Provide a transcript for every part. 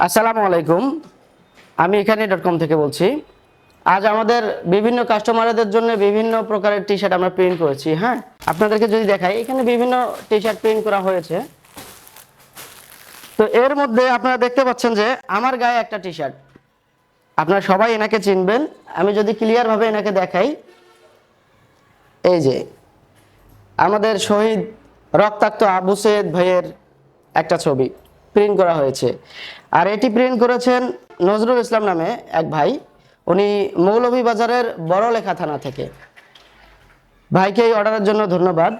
আসসালামু আলাইকুম। আমি এখানে ডট কম থেকে বলছি। আজ আমাদের বিভিন্ন কাস্টমারদের জন্য বিভিন্ন প্রকারের টি শার্ট আমরা প্রিন্ট করেছি হ্যাঁ? আপনাদেরকে যদি দেখাই, এখানে বিভিন্ন টি শার্ট প্রিন্ট করা হয়েছে। তো এর মধ্যে আপনারা দেখতে পাচ্ছেন যে আমার গায়ে একটা টি শার্ট আপনারা সবাই এনাকে চিনবেন। আমি যদি ক্লিয়ারভাবে এনাকে দেখাই, এই যে আমাদের শহীদ রক্তাক্ত আবু সৈয়দ ভাইয়ের একটা ছবি। প্রিন্ট করা হয়েছে। আর এটি প্রিন্ট করেছেন নজরুল ইসলাম নামে এক ভাই। উনি মৌলভীবাজারের বড়লেখা থানা থেকে। ভাইকে এই অর্ডারের জন্য ধন্যবাদ।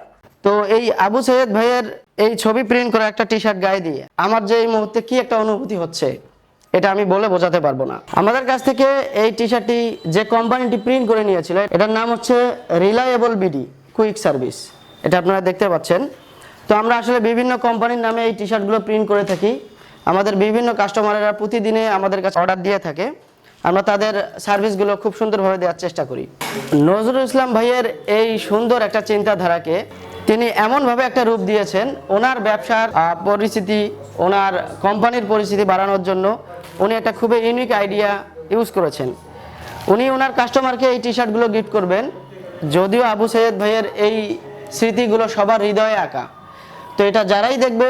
তো এই আবু সৈয়দ ভাইয়ের এই ছবি প্রিন্ট করা একটা টি শার্ট গায়ে দিয়ে আমার যে এই মুহূর্তে কি একটা অনুভূতি হচ্ছে, এটা আমি বলে বোঝাতে পারব না। আমাদের কাছ থেকে এই টি শার্টটি যে কোম্পানিটি প্রিন্ট করে নিয়েছিল, এটার নাম হচ্ছে রিলায়েবল বিডি কুইক সার্ভিস এটা আপনারা দেখতে পাচ্ছেন। তো আমরা আসলে বিভিন্ন কোম্পানির নামে এই টি শার্টগুলো প্রিন্ট করে থাকি। আমাদের বিভিন্ন কাস্টমারেরা প্রতিদিনে আমাদের কাছে অর্ডার দিয়ে থাকে। আমরা তাদের সার্ভিসগুলো খুব সুন্দরভাবে দেওয়ার চেষ্টা করি। নজরুল ইসলাম ভাইয়ের এই সুন্দর একটা চিন্তাধারাকে তিনি এমনভাবে একটা রূপ দিয়েছেন, ওনার ব্যবসার পরিস্থিতি, ওনার কোম্পানির পরিস্থিতি বাড়ানোর জন্য উনি একটা খুবই ইউনিক আইডিয়া ইউজ করেছেন। উনি ওনার কাস্টমারকে এই টি শার্টগুলো গিফট করবেন। যদিও আবু সৈয়দ ভাইয়ের এই স্মৃতিগুলো সবার হৃদয়ে আঁকা। তো এটা যারাই দেখবে,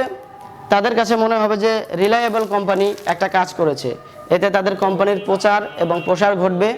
তাদের কাছে মনে হবে যে রিলায়েবল কোম্পানি একটা কাজ করেছে। এতে তাদের কোম্পানির প্রচার এবং প্রসার ঘটবে।